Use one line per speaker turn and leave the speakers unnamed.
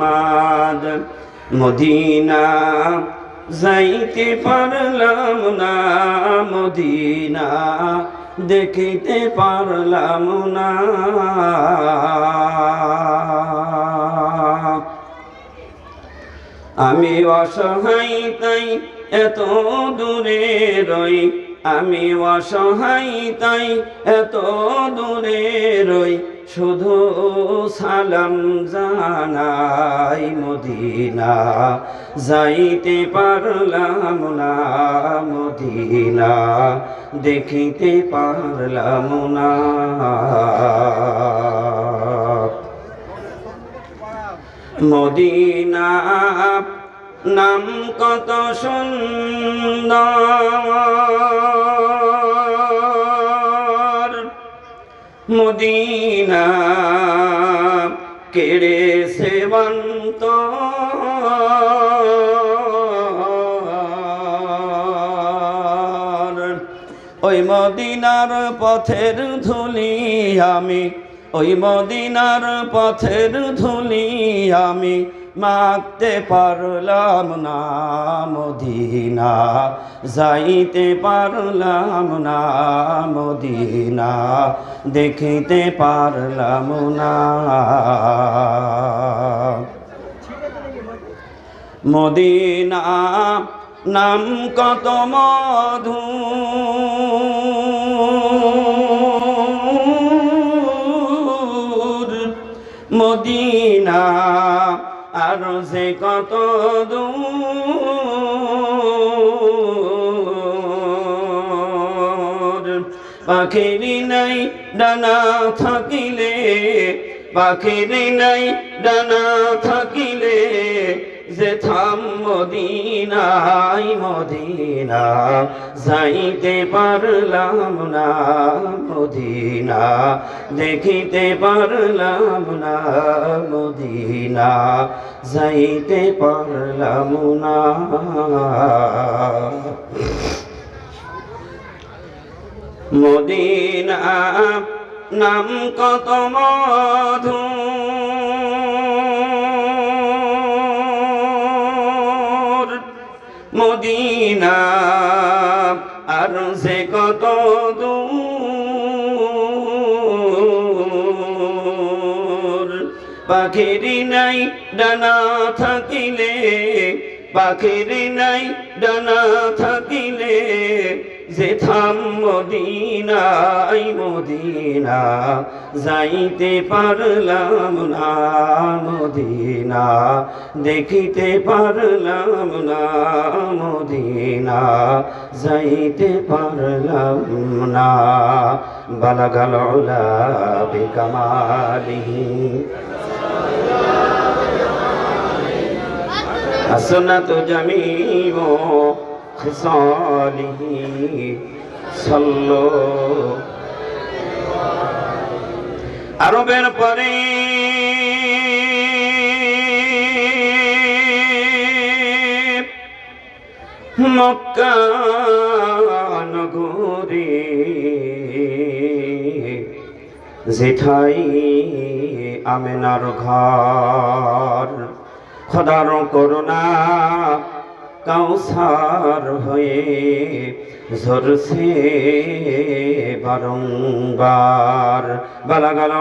Mohammad Medina যাইতে পারলাম না, মদিনা দেখিতে পারলাম না। আমি অসহায়, তাই এত দূরে রই। আমি অসহায়, তাই এত দূরে রই। শুধু সালাম জানাই মদিনা। যাইতে পারলাম না মদিনা, দেখিতে পারলাম না। মদিনা নাম কত সুন্দর। মদিনা কেড়ে সেবন্ত। ওই মদিনার পথের ধুলি আমি ওই মদিনার পথের ধুলি আমি মাগতে পারলাম না, মদিনা। যাইতে পারলাম না, মদিনা। দেখিতে পারলাম না। মদিনা নাম কত মধু। মদিনা আর সে কত দূর। পাখিরি নাই ডানা থাকিলে পাখিরি নাই ডানা থাকিলে যে থাম মদিনাই মদিনা যাইতে পারলাম না মদিনা, দেখিতে পারলাম না মদিনা, যাইতে পারলাম না। মদিনা নাম কত মধু মদিনা আর সে কত দূর? পাখিরি নাই ডানা থাকিলে পাখিরি নাই ডানা থাকিলে যে থাম মদিনাই মদিনা, যাইতে পারলাম না মদিনা, দেখিতে পারলাম না মদিনা, যাইতে পারলাম না। বালাগাল কামালি আসনা তো জমিও خصاله صلوا আরবের পরে মক্কা নগরী যেঠাই আমেনার ঘর খোদার করুণা কাউসার হয়ে ঝরছে বারংবার। বালাগালা